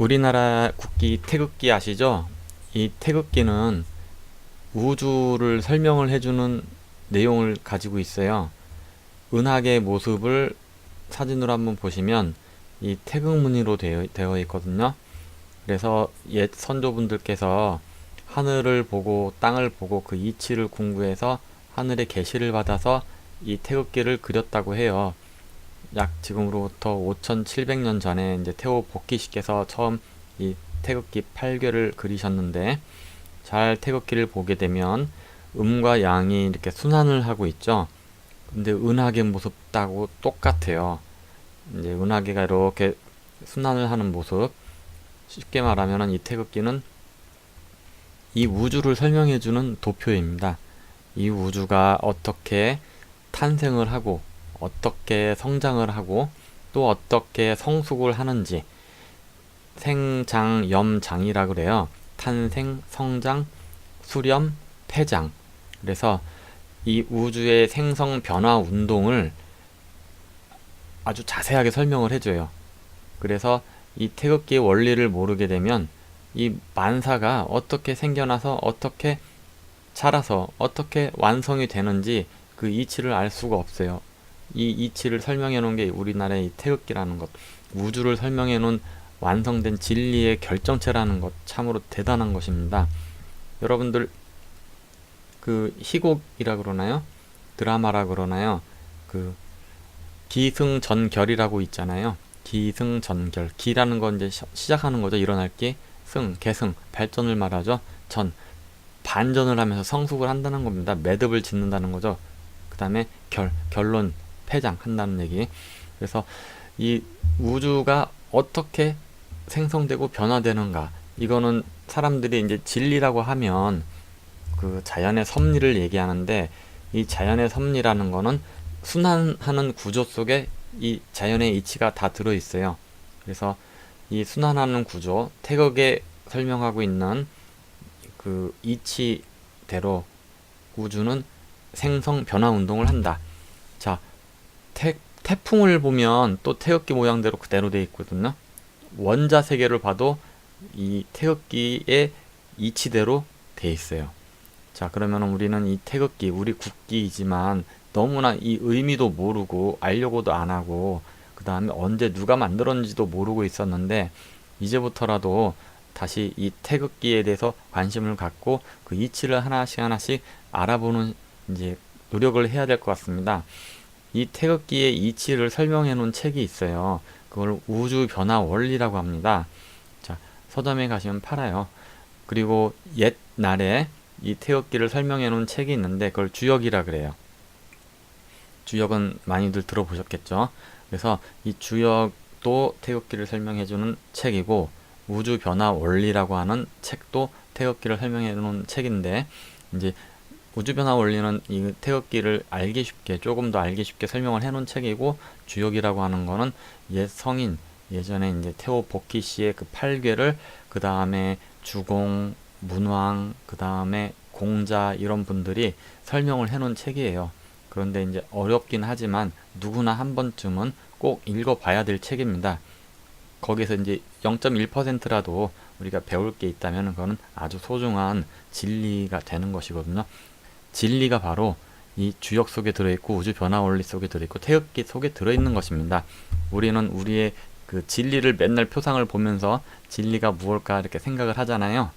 우리나라 국기 태극기 아시죠? 이 태극기는 우주를 설명을 해주는 내용을 가지고 있어요. 은하계 모습을 사진으로 한번 보시면 이 태극 무늬로 되어, 되어 있거든요. 그래서 옛 선조분들께서 하늘을 보고 땅을 보고 그 이치를 공부해서 하늘의 계시를 받아서 이 태극기를 그렸다고 해요. 약 지금으로부터 5,700년 전에 이제 태호 복귀씨께서 처음 이 태극기 8괴를 그리셨는데 잘 태극기를 보게 되면 음과 양이 이렇게 순환을 하고 있죠. 근데 은하계 모습하고 똑같아요. 이제 은하계가 이렇게 순환을 하는 모습. 쉽게 말하면 이 태극기는 이 우주를 설명해주는 도표입니다. 이 우주가 어떻게 탄생을 하고 어떻게 성장을 하고 또 어떻게 성숙을 하는지 생장 염장이라 그래요. 탄생, 성장, 수렴, 폐장. 그래서 이 우주의 생성 변화 운동을 아주 자세하게 설명을 해줘요. 그래서 이 태극기의 원리를 모르게 되면 이 만사가 어떻게 생겨나서 어떻게 자라서 어떻게 완성이 되는지 그 이치를 알 수가 없어요. 이 이치를 설명해 놓은 게 우리나라의 이 태극기라는 것, 우주를 설명해 놓은 완성된 진리의 결정체라는 것 참으로 대단한 것입니다. 여러분들 그 희곡이라 그러나요? 드라마라 그러나요? 그 기승전결이라고 있잖아요. 기승전결. 기라는 건 이제 시- 시작하는 거죠. 일어날 게. 승, 계승, 발전을 말하죠. 전, 반전을 하면서 성숙을 한다는 겁니다. 매듭을 짓는다는 거죠. 그 다음에 결, 결론, 폐장 한다는 얘기. 그래서 이 우주가 어떻게 생성되고 변화되는가. 이거는 사람들이 이제 진리라고 하면 그 자연의 섭리를 얘기하는데 이 자연의 섭리라는 거는 순환하는 구조 속에 이 자연의 이치가 다 들어 있어요. 그래서 이 순환하는 구조, 태극에 설명하고 있는 그 이치대로 우주는 생성 변화 운동을 한다. 자, 태, 태풍을 보면 또 태극기 모양대로 그대로 돼 있거든요. 원자 세계를 봐도 이 태극기의 이치대로 돼 있어요. 자, 그러면 우리는 이 태극기, 우리 국기이지만 너무나 이 의미도 모르고 알려고도 안 하고 그 다음에 언제 누가 만들었는지도 모르고 있었는데 이제부터라도 다시 이 태극기에 대해서 관심을 갖고 그 이치를 하나씩 하나씩 알아보는 이제 노력을 해야 될 것 같습니다. 이 태극기의 이치를 설명해 놓은 책이 있어요. 그걸 우주 변화 원리라고 합니다. 자, 서점에 가시면 팔아요. 그리고 옛날에 이 태극기를 설명해 놓은 책이 있는데 그걸 주역이라 그래요. 주역은 많이들 들어보셨겠죠. 그래서 이 주역도 태극기를 설명해 주는 책이고 우주 변화 원리라고 하는 책도 태극기를 설명해 놓은 책인데 이제 우주 변화 원리는 이 태극기를 알기 쉽게 조금 더 알기 쉽게 설명을 해 놓은 책이고 주역이라고 하는 거는 옛 성인 예전에 이제 태호 복희 씨의 그 8괴를 그 다음에 주공 문왕 그 다음에 공자 이런 분들이 설명을 해 놓은 책이에요. 그런데 이제 어렵긴 하지만 누구나 한 번쯤은 꼭 읽어봐야 될 책입니다. 거기서 이제 0.1%라도 우리가 배울 게 있다면 그거는 아주 소중한 진리가 되는 것이거든요. 진리가 바로 이 주역 속에 들어있고 우주 변화 원리 속에 들어있고 태극기 속에 들어있는 것입니다. 우리는 우리의 그 진리를 맨날 표상을 보면서 진리가 무엇일까 이렇게 생각을 하잖아요.